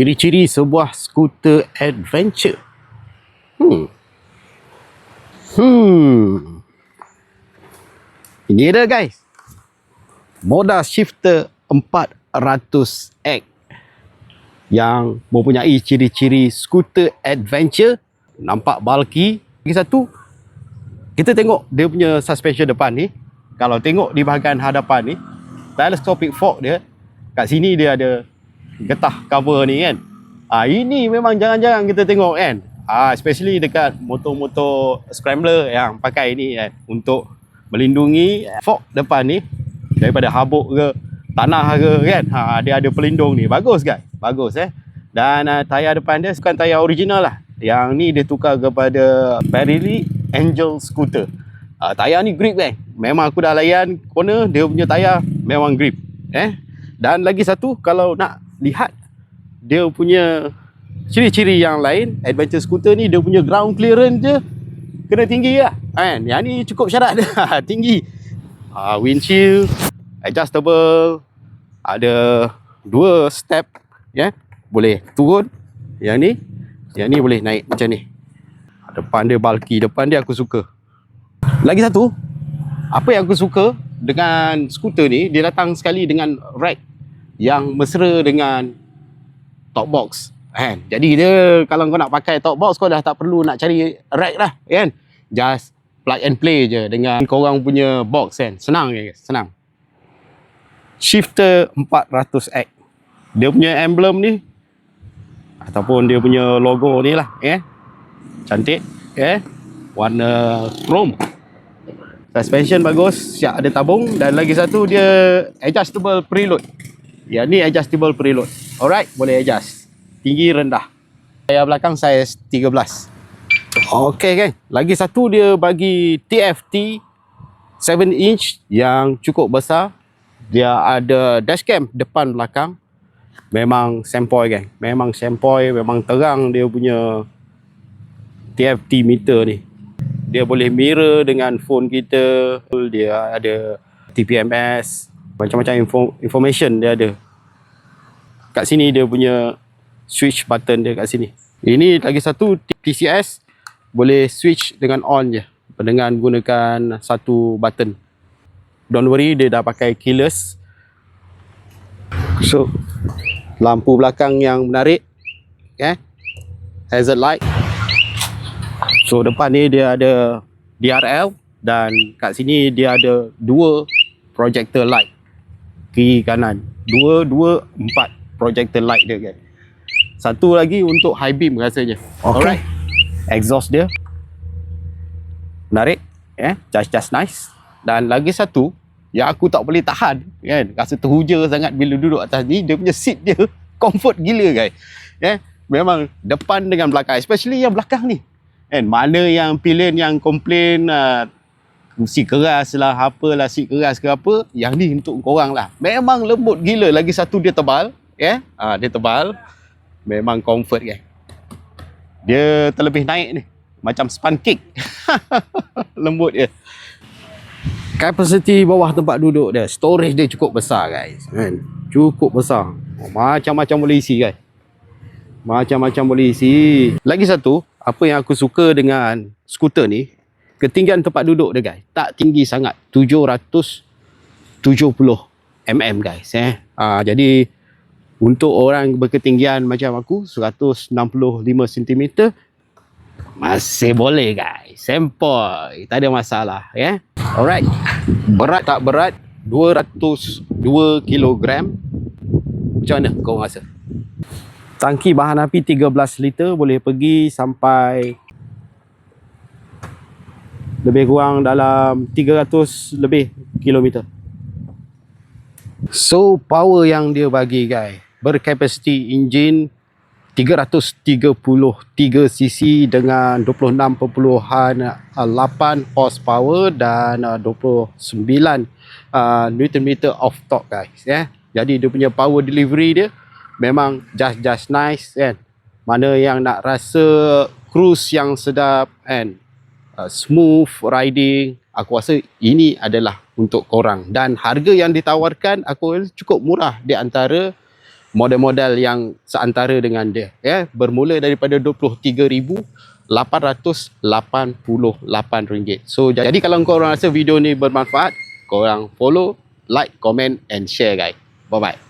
Ciri-ciri sebuah skuter adventure. Hmm. Hmm. Ini dia guys. Moda shifter 400X yang mempunyai ciri-ciri skuter adventure. Nampak bulky. Lagi satu, kita tengok dia punya suspension depan ni. Kalau tengok di bahagian hadapan ni, telescopic fork dia, kat sini dia ada getah cover ni kan. Ah ini memang jangan-jangan kita tengok kan. Ah especially dekat motor-motor scrambler yang pakai ni kan untuk melindungi fork depan ni daripada habuk ke tanah ke kan. Ha dia ada pelindung ni. Bagus kan? Bagus eh. Dan uh, tayar depan dia bukan tayar original lah. Yang ni dia tukar kepada Pirelli Angel Scooter. Uh, tayar ni grip kan. Memang aku dah layan corner dia punya tayar memang grip. Eh. Dan lagi satu kalau nak lihat dia punya ciri-ciri yang lain adventure scooter ni dia punya ground clearance je kena tinggi lah. Kan? Yang ni cukup syarat tinggi. Uh, windshield adjustable ada dua step ya. Yeah? boleh turun. Yang ni yang ni boleh naik macam ni. Depan dia bulky depan dia aku suka. Lagi satu apa yang aku suka dengan skuter ni dia datang sekali dengan rack yang mesra dengan top box kan? Jadi dia kalau kau nak pakai top box kau dah tak perlu nak cari rack lah kan? Just plug and play je dengan korang punya box kan? Senang je senang. Shifter 400X dia punya emblem ni ataupun dia punya logo ni lah eh cantik eh warna chrome. Suspension bagus siap ada tabung dan lagi satu dia adjustable preload yang ni adjustable preload. Alright, boleh adjust. Tinggi rendah. Yang belakang saiz 13. Okey kan. Lagi satu dia bagi TFT 7 inch yang cukup besar. Dia ada dashcam depan belakang. Memang sempoi kan. Memang sempoi, memang terang dia punya TFT meter ni. Dia boleh mirror dengan phone kita. Dia ada TPMS, macam-macam info, information dia ada. Kat sini dia punya switch button dia kat sini. Ini lagi satu TCS boleh switch dengan on je. Dengan gunakan satu button. Don't worry dia dah pakai keyless. So lampu belakang yang menarik. Eh hazard light. So depan ni dia ada DRL dan kat sini dia ada dua projector light kiri kanan. Dua dua empat projector light dia kan satu lagi untuk high beam rasanya. Okay. alright. Exhaust dia. Menarik. Eh just just nice. Dan lagi satu yang aku tak boleh tahan kan? Rasa terhuja sangat bila duduk atas ni dia punya seat dia comfort gila guys. Eh memang depan dengan belakang especially yang belakang ni. Kan mana yang pilihan yang komplain uh, si keras lah, apalah si keras ke apa, yang ni untuk korang lah. Memang lembut gila, lagi satu dia tebal, ya. Yeah? Ha, dia tebal. Memang comfort kan. Dia terlebih naik ni. Macam span cake. lembut dia. Capacity bawah tempat duduk dia, storage dia cukup besar guys. Kan? Cukup besar. Macam-macam boleh isi guys. Macam-macam boleh isi. Lagi satu, apa yang aku suka dengan skuter ni, ketinggian tempat duduk dia guys tak tinggi sangat. 770 mm guys eh. Ha, jadi untuk orang berketinggian macam aku 165 cm masih boleh guys. Sempoi tak ada masalah ya. Yeah? alright. Berat tak berat? 202 kg macam mana kau rasa? Tangki bahan api 13 liter boleh pergi sampai lebih kurang dalam 300 lebih kilometer. So power yang dia bagi guys berkapasiti enjin 333 cc dengan 26.8 horsepower dan 29 uh, Newton meter of torque guys ya. Jadi dia punya power delivery dia memang just just nice kan. Mana yang nak rasa cruise yang sedap kan Uh, smooth riding aku rasa ini adalah untuk korang. Dan harga yang ditawarkan aku cukup murah di antara model-model yang seantara dengan dia ya. Bermula daripada RM23,888. So jadi kalau korang rasa video ni bermanfaat korang follow like comment and share guys. Bye bye